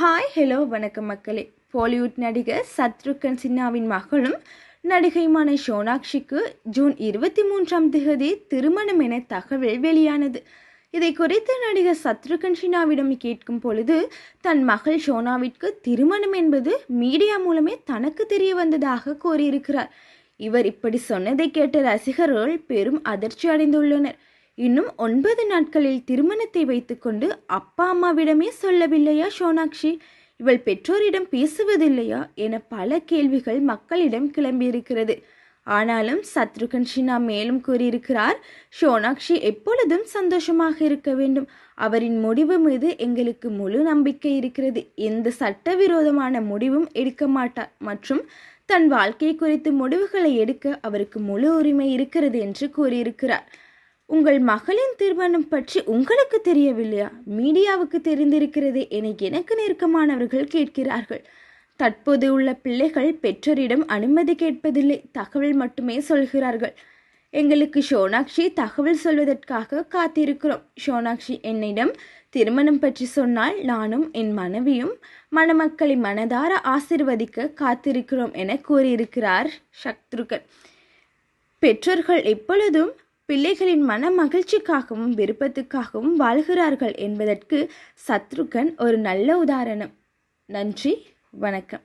Hi hello வணக்கம் மக்களே. பாலிவுட் நடிகர் சத்ருகன் சின்னாவின் மகளும் நடிகைமான சோனாக்ஷிக்கு ஜூன் இருபத்தி மூன்றாம் திகதி திருமணம் என தகவல் வெளியானது. இதை குறித்து நடிகர் சத்ருகன் சின்னாவிடம் கேட்கும் பொழுது தன் மகள் ஷோனாவிற்கு திருமணம் என்பது மீடியா மூலமே தனக்கு தெரிய வந்ததாக கூறியிருக்கிறார். இவர் இப்படி சொன்னதை கேட்ட ரசிகர்கள் பெரும் அதிர்ச்சி அடைந்துள்ளனர். இன்னும் ஒன்பது நாட்களில் திருமணத்தை வைத்துக்கொண்டு அப்பா அம்மாவிடமே சொல்லவில்லையா சோனாக்ஷி? இவள் பெற்றோரிடம் பேசுவதில்லையா என பல கேள்விகள் மக்களிடம் கிளம்பியிருக்கிறது. ஆனாலும் சத்ருகன் சின்ஹா மேலும் கூறியிருக்கிறார் சோனாக்ஷி எப்பொழுதும் சந்தோஷமாக இருக்க வேண்டும். அவரின் முடிவு மீது எங்களுக்கு முழு நம்பிக்கை இருக்கிறது. எந்த சட்டவிரோதமான முடிவும் எடுக்க மாட்டார். மற்றும் தன் வாழ்க்கை குறித்து முடிவுகளை எடுக்க அவருக்கு முழு உரிமை இருக்கிறது என்று கூறியிருக்கிறார். உங்கள் மகளின் திருமணம் பற்றி உங்களுக்கு தெரியவில்லையா? மீடியாவுக்கு தெரிந்திருக்கிறதே என எனக்கு நெருக்கமானவர்கள் கேட்கிறார்கள். தற்போது உள்ள பிள்ளைகள் பெற்றோரிடம் அனுமதி கேட்பதில்லை தகவல் மட்டுமே சொல்கிறார்கள். எங்களுக்கு சோனாக்ஷி தகவல் சொல்வதற்காக காத்திருக்கிறோம். சோனாக்ஷி என்னிடம் திருமணம் பற்றி சொன்னால் நானும் என் மனைவியும் மணமக்களை மனதார ஆசிர்வதிக்க காத்திருக்கிறோம் என கூறியிருக்கிறார் சத்ருகன். பெற்றோர்கள் எப்பொழுதும் பிள்ளைகளின் மன மகிழ்ச்சிக்காகவும் விருப்பத்துக்காகவும் வாழ்கிறார்கள் என்பதற்கு சத்ருகன் ஒரு நல்ல உதாரணம். நன்றி வணக்கம்.